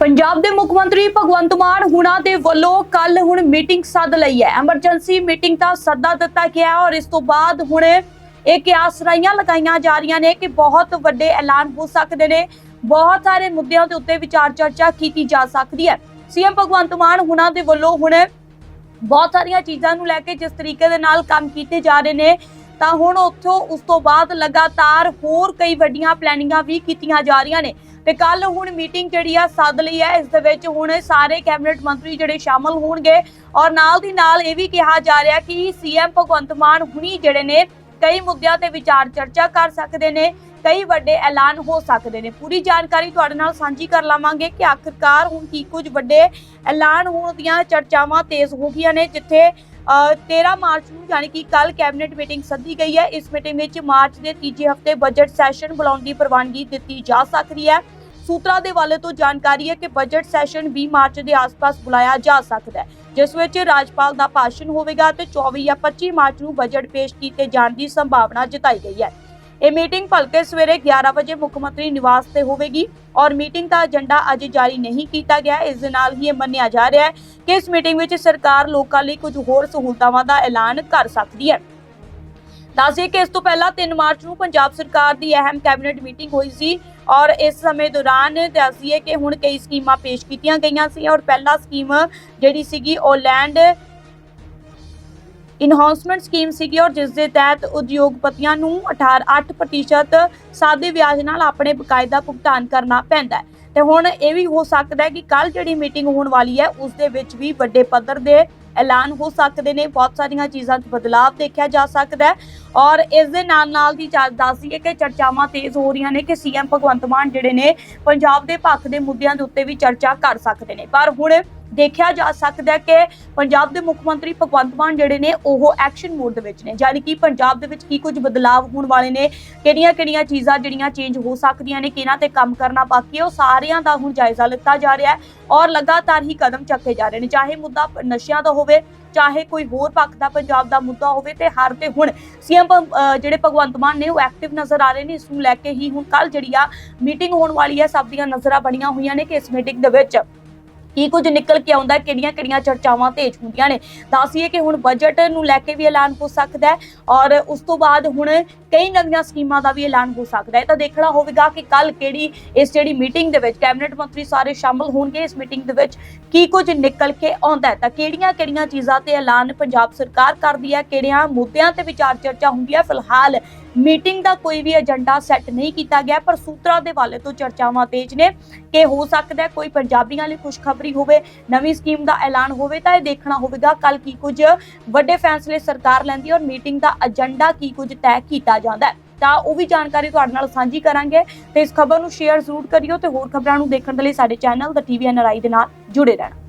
ਪੰਜਾਬ ਦੇ ਮੁੱਖ ਮੰਤਰੀ ਭਗਵੰਤ ਮਾਨ ਹੁਣਾਂ ਦੇ ਵੱਲੋਂ ਕੱਲ ਹੁਣ ਮੀਟਿੰਗ ਸੱਦ ਲਈ ਹੈ। ਐਮਰਜੈਂਸੀ ਮੀਟਿੰਗ ਦਾ ਸੱਦਾ ਦਿੱਤਾ ਗਿਆ ਔਰ ਇਸ ਤੋਂ ਬਾਅਦ ਹੁਣ ਇਹ ਕਿਆਸਰਾਈਆਂ ਲਗਾਈਆਂ ਜਾ ਰਹੀਆਂ ਨੇ ਕਿ ਬਹੁਤ ਵੱਡੇ ਐਲਾਨ ਹੋ ਸਕਦੇ ਨੇ। ਬਹੁਤ ਸਾਰੇ ਮੁੱਦਿਆਂ ਦੇ ਉੱਤੇ ਵਿਚਾਰ ਚਰਚਾ ਕੀਤੀ ਜਾ ਸਕਦੀ ਹੈ। ਸੀਐਮ ਭਗਵੰਤ ਮਾਨ ਹੁਣਾਂ ਦੇ ਵੱਲੋਂ ਹੁਣ ਬਹੁਤ ਸਾਰੀਆਂ ਚੀਜ਼ਾਂ ਨੂੰ ਲੈ ਕੇ ਜਿਸ ਤਰੀਕੇ ਦੇ ਨਾਲ ਕੰਮ ਕੀਤੇ ਜਾ ਰਹੇ ਨੇ, ਤਾਂ ਹੁਣ ਉੱਥੋਂ ਉਸ ਤੋਂ ਬਾਅਦ ਲਗਾਤਾਰ ਹੋਰ ਕਈ ਵੱਡੀਆਂ ਪਲੈਨਿੰਗਾਂ ਵੀ ਕੀਤੀਆਂ ਜਾ ਰਹੀਆਂ ਨੇ। ਤੇ ਕੱਲ ਹੁਣ ਮੀਟਿੰਗ ਜਿਹੜੀ ਆ ਸੱਦ ਲਈ ਹੈ ਇਸ ਦੇ ਵਿੱਚ ਹੁਣ ਸਾਰੇ ਕੈਬਨਿਟ ਮੰਤਰੀ ਜਿਹੜੇ ਸ਼ਾਮਲ ਹੋਣਗੇ ਔਰ ਨਾਲ ਦੀ ਨਾਲ ਇਹ ਵੀ ਕਿਹਾ ਜਾ ਰਿਹਾ ਕਿ ਸੀਐਮ ਭਗਵੰਤ ਮਾਨ ਹੁਣੀ ਜਿਹੜੇ ਨੇ ਕਈ ਮੁੱਦਿਆਂ ਤੇ ਵਿਚਾਰ ਚਰਚਾ ਕਰ ਸਕਦੇ ਨੇ ਕਈ ਵੱਡੇ ਐਲਾਨ ਹੋ ਸਕਦੇ ਨੇ। ਪੂਰੀ ਜਾਣਕਾਰੀ ਤੁਹਾਡੇ ਨਾਲ ਸਾਂਝੀ ਕਰ ਲਵਾਂਗੇ ਕਿ ਆਖਿਰਕਾਰ ਹੁਣ ਕੀ ਕੁਝ ਵੱਡੇ ਐਲਾਨ ਹੋਣ ਦੀਆਂ ਚਰਚਾਵਾਂ ਤੇਜ਼ ਹੋ ਗਈਆਂ ਨੇ ਜਿੱਥੇ ਅ, 13 ਮਾਰਚ ਨੂੰ ਯਾਨੀ ਕਿ ਕੱਲ ਕੈਬਨਿਟ ਮੀਟਿੰਗ ਸੱਦੀ ਗਈ ਹੈ। ਇਸ ਮੀਟਿੰਗ ਵਿੱਚ ਮਾਰਚ ਦੇ ਤੀਜੇ ਹਫ਼ਤੇ ਬਜਟ ਸੈਸ਼ਨ ਬੁਲਾਉਣ ਦੀ ਪ੍ਰਵਾਨਗੀ ਦਿੱਤੀ ਜਾ ਸਕਦੀ ਹੈ। ਸੂਤਰਾਂ ਦੇ ਵਾਲੇ ਤੋਂ ਜਾਣਕਾਰੀ ਹੈ ਕਿ ਬਜਟ ਸੈਸ਼ਨ 20 ਮਾਰਚ ਦੇ ਆਸ-ਪਾਸ ਬੁਲਾਇਆ ਜਾ ਸਕਦਾ ਹੈ। ਜਿਸ ਵਿੱਚ ਰਾਜਪਾਲ ਦਾ ਭਾਸ਼ਣ ਹੋਵੇਗਾ ਤੇ 24 ਜਾਂ 25 ਮਾਰਚ ਨੂੰ ਬਜਟ ਪੇਸ਼ ਕੀਤੇ ਜਾਣ ਦੀ ਸੰਭਾਵਨਾ ਜਤਾਈ ਗਈ ਹੈ। ਇਹ ਮੀਟਿੰਗ ਭਲਕੇ ਸਵੇਰੇ 11 ਵਜੇ ਮੁੱਖ ਮੰਤਰੀ ਨਿਵਾਸ ਤੇ ਹੋਵੇਗੀ ਔਰ ਮੀਟਿੰਗ ਦਾ ਏਜੰਡਾ ਅਜੇ ਜਾਰੀ ਨਹੀਂ ਕੀਤਾ ਗਿਆ। ਇਸ ਦੇ ਨਾਲ ਹੀ ਇਹ ਮੰਨਿਆ ਜਾ ਰਿਹਾ ਹੈ ਕਿ ਇਸ ਮੀਟਿੰਗ ਵਿੱਚ ਸਰਕਾਰ ਲੋਕਾਂ ਲਈ ਕੁਝ ਹੋਰ ਸਹੂਲਤਾਵਾਂ ਦਾ ਐਲਾਨ ਕਰ ਸਕਦੀ ਹੈ। ਦੱਸਦੇ ਕਿ ਇਸ ਤੋਂ ਪਹਿਲਾਂ 3 ਮਾਰਚ ਨੂੰ ਪੰਜਾਬ ਸਰਕਾਰ ਦੀ ਅਹਿਮ ਕੈਬਨਿਟ ਮੀਟਿੰਗ ਹੋਈ ਸੀ। ਔਰ ਇਸ ਸਮੇਂ ਦੌਰਾਨ ਦੱਸਦੀਏ ਕਿ ਹੁਣ ਕਈ ਸਕੀਮਾਂ ਪੇਸ਼ ਕੀਤੀਆਂ ਗਈਆਂ ਸੀ ਔਰ ਪਹਿਲਾ ਸਕੀਮ ਜਿਹੜੀ ਸੀਗੀ ਉਹ ਲੈਂਡ ਇਨਹਾਂਸਮੈਂਟ ਸਕੀਮ ਸੀਗੀ ਔਰ ਜਿਸ ਦੇ ਤਹਿਤ ਉਦਯੋਗਪਤੀਆਂ ਨੂੰ 18 8% ਸਾਦੇ ਵਿਆਜ ਨਾਲ ਆਪਣੇ ਬਕਾਇਦਾ ਭੁਗਤਾਨ ਕਰਨਾ ਪੈਂਦਾ ਹੈ। ਤੇ ਹੁਣ ਇਹ ਵੀ ਹੋ ਸਕਦਾ ਹੈ ਕਿ ਕੱਲ ਜਿਹੜੀ ਮੀਟਿੰਗ ਹੋਣ ਵਾਲੀ ਹੈ, ਉਸ ਦੇ ਵਿੱਚ ਵੀ ਵੱਡੇ ਪੱਧਰ ਦੇ ਐਲਾਨ ਹੋ ਸਕਦੇ ਨੇ। ਬਹੁਤ ਸਾਰੀਆਂ ਚੀਜ਼ਾਂ 'ਚ ਬਦਲਾਅ ਦੇਖਿਆ ਜਾ ਸਕਦਾ ਹੈ ਔਰ ਇਸ ਦੇ ਨਾਲ ਨਾਲ ਦੀ ਚਾ- ਦੱਸਦੀ ਹੈ ਕਿ ਚਰਚਾਵਾਂ ਤੇਜ਼ ਹੋ ਰਹੀਆਂ ਨੇ ਕਿ ਸੀਐਮ ਭਗਵੰਤ ਮਾਨ ਜਿਹੜੇ ਨੇ ਪੰਜਾਬ ਦੇ ਪੱਖ ਦੇ ਮੁੱਦਿਆਂ ਦੇ ਉੱਤੇ ਵੀ ਚਰਚਾ ਕਰ ਸਕਦੇ ਨੇ। ਪਰ ਹੁਣ ਦੇਖਿਆ ਜਾ ਸਕਦਾ ਹੈ ਕਿ ਪੰਜਾਬ ਦੇ ਮੁੱਖ ਮੰਤਰੀ ਭਗਵੰਤ ਮਾਨ ਜਿਹੜੇ ਨੇ ਉਹ ਐਕਸ਼ਨ ਮੋਡ ਦੇ ਵਿੱਚ ਨੇ, ਯਾਨੀ ਕਿ ਪੰਜਾਬ ਦੇ ਵਿੱਚ ਕੀ ਕੁਝ ਬਦਲਾਅ ਹੋਣ ਵਾਲੇ ਨੇ, ਕਿਹੜੀਆਂ ਕਿਹੜੀਆਂ ਚੀਜ਼ਾਂ ਜਿਹੜੀਆਂ ਚੇਂਜ ਹੋ ਸਕਦੀਆਂ ਨੇ, ਕਿਹਨਾਂ ਤੇ ਕੰਮ ਕਰਨਾ ਬਾਕੀ ਹੈ, ਉਹ ਸਾਰਿਆਂ ਦਾ ਹੁਣ ਜਾਇਜ਼ਾ ਲਿੱਤਾ ਜਾ ਰਿਹਾ ਹੈ ਔਰ ਲਗਾਤਾਰ ਹੀ ਕਦਮ ਚੱਕੇ ਜਾ ਰਹੇ ਨੇ, ਚਾਹੇ ਮੁੱਦਾ ਨਸ਼ਿਆਂ ਦਾ ਹੋਵੇ, ਚਾਹੇ ਕੋਈ ਹੋਰ ਪੱਖ ਦਾ ਪੰਜਾਬ ਦਾ ਮੁੱਦਾ ਹੋਵੇ ਤੇ ਹਰ ਤੇ ਹੁਣ ਸੀਐਮ ਜਿਹੜੇ ਭਗਵੰਤ ਮਾਨ ਨੇ ਉਹ ਐਕਟਿਵ ਨਜ਼ਰ ਆ ਰਹੇ ਨੇ, ਇਸ ਨੂੰ ਲੈ ਕੇ ਹੀ ਹੁਣ ਕੱਲ ਜਿਹੜੀ ਆ ਮੀਟਿੰਗ ਹੋਣ ਵਾਲੀ ਹੈ, ਸਭ ਦੀਆਂ ਨਜ਼ਰਾਂ ਬਣੀਆਂ ਹੋਈਆਂ ਨੇ ਕਿ ਇਸ ਮੀਟਿੰਗ ਦੇ ਵਿੱਚ ਕੀ ਕੁਝ ਨਿਕਲ ਕੇ ਆਉਂਦਾ ਕਿਹੜੀਆਂ ਕਿਹੜੀਆਂ ਚਰਚਾਵਾਂ ਤੇਜ਼ ਹੁੰਦੀਆਂ ਨੇ। ਦੱਸੀਏ ਕਿ ਹੁਣ ਬਜਟ ਨੂੰ ਲੈ ਕੇ ਵੀ ਐਲਾਨ ਹੋ ਸਕਦਾ ਹੈ ਔਰ ਉਸ ਤੋਂ ਬਾਅਦ ਹੁਣ ਕਈ ਨਵੀਆਂ ਸਕੀਮਾਂ ਦਾ ਵੀ ਐਲਾਨ ਹੋ ਸਕਦਾ ਹੈ। ਤਾਂ ਦੇਖਣਾ ਹੋਵੇਗਾ ਕਿ ਕੱਲ ਕਿਹੜੀ, ਇਸ ਜਿਹੜੀ ਮੀਟਿੰਗ ਦੇ ਵਿੱਚ ਕੈਬਨਿਟ ਮੰਤਰੀ ਸਾਰੇ ਸ਼ਾਮਲ ਹੋਣਗੇ। ਇਸ ਮੀਟਿੰਗ ਦੇ ਵਿੱਚ ਕੀ ਕੁਝ ਨਿਕਲ ਕੇ ਆਉਂਦਾ ਹੈ। ਤਾਂ ਕਿਹੜੀਆਂ ਕਿਹੜੀਆਂ ਚੀਜ਼ਾਂ ਤੇ ਐਲਾਨ ਪੰਜਾਬ ਸਰਕਾਰ ਕਰਦੀ ਹੈ, ਕਿਹੜਿਆਂ ਮੁੱਦਿਆਂ ਤੇ ਵਿਚਾਰ ਚਰਚਾ ਹੁੰਦੀ ਹੈ। ਫਿਲਹਾਲ ਮੀਟਿੰਗ ਦਾ ਕੋਈ ਵੀ ਏਜੰਡਾ ਸੈੱਟ ਨਹੀਂ ਕੀਤਾ ਗਿਆ, ਪਰ ਸੂਤਰਾਂ ਦੇ ਵਾਲੇ ਤੋਂ ਚਰਚਾਵਾਂ ਤੇਜ਼ ਨੇ ਕਿ ਹੋ ਸਕਦਾ ਕੋਈ ਪੰਜਾਬੀਆਂ ਲਈ ਖੁਸ਼ਖਬਰੀ ਹੋਵੇ, ਨਵੀਂ ਸਕੀਮ ਦਾ ਐਲਾਨ ਹੋਵੇ ਤਾਂ ਇਹ ਦੇਖਣਾ ਹੋਵੇਗਾ ਕੱਲ ਕੀ ਕੁਝ ਵੱਡੇ ਫੈਸਲੇ ਸਰਕਾਰ ਲੈਂਦੀ ਹੈ ਔਰ ਮੀਟਿੰਗ ਦਾ ਏਜੰਡਾ ਕੀ ਕੁਝ ਤੈਅ ਕੀਤਾ ਜਾਂਦਾ ਹੈ। ਤਾਂ ਉਹ ਵੀ ਜਾਣਕਾਰੀ ਤੁਹਾਡੇ ਨਾਲ ਸਾਂਝੀ ਕਰਾਂਗੇ ਤੇ ਇਸ ਖਬਰ ਨੂੰ ਸ਼ੇਅਰ ਜ਼ਰੂਰ ਕਰਿਓ ਤੇ ਹੋਰ ਖਬਰਾਂ ਨੂੰ ਦੇਖਣ ਦੇ ਲਈ ਸਾਡੇ ਚੈਨਲ ਦਾ ਟੀਵੀ ਐਨਆਰਆਈ ਦੇ ਨਾਲ ਜੁੜੇ ਰਹਿਣਾ।